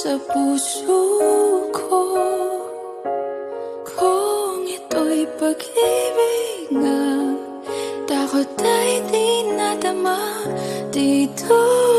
sa puso ko Kung ito'y pag-ibig na Takot ay di nadama dito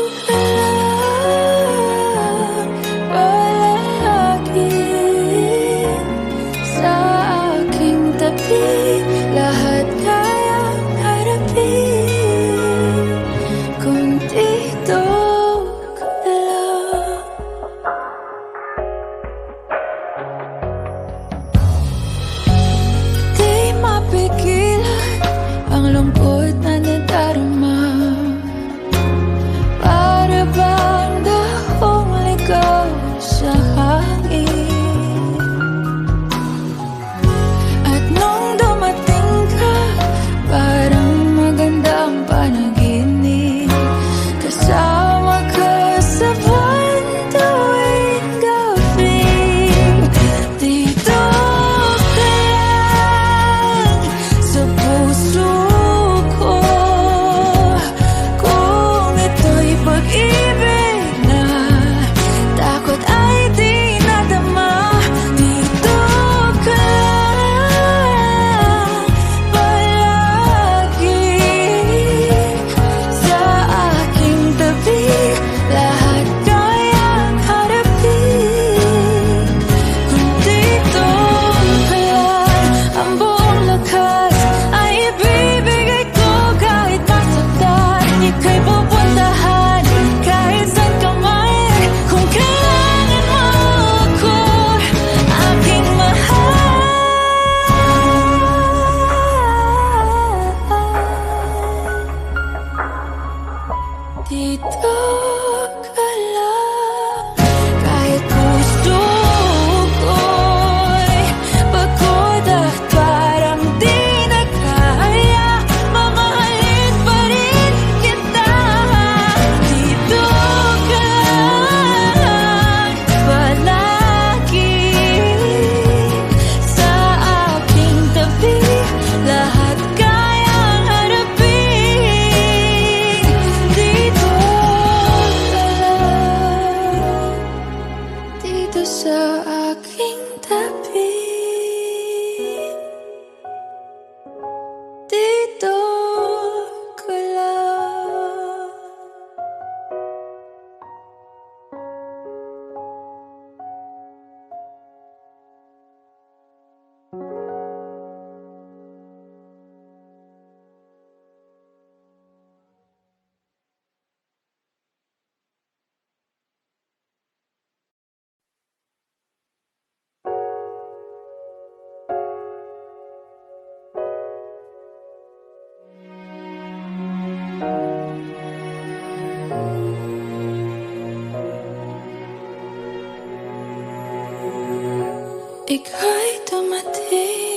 So. Ika'y dumating.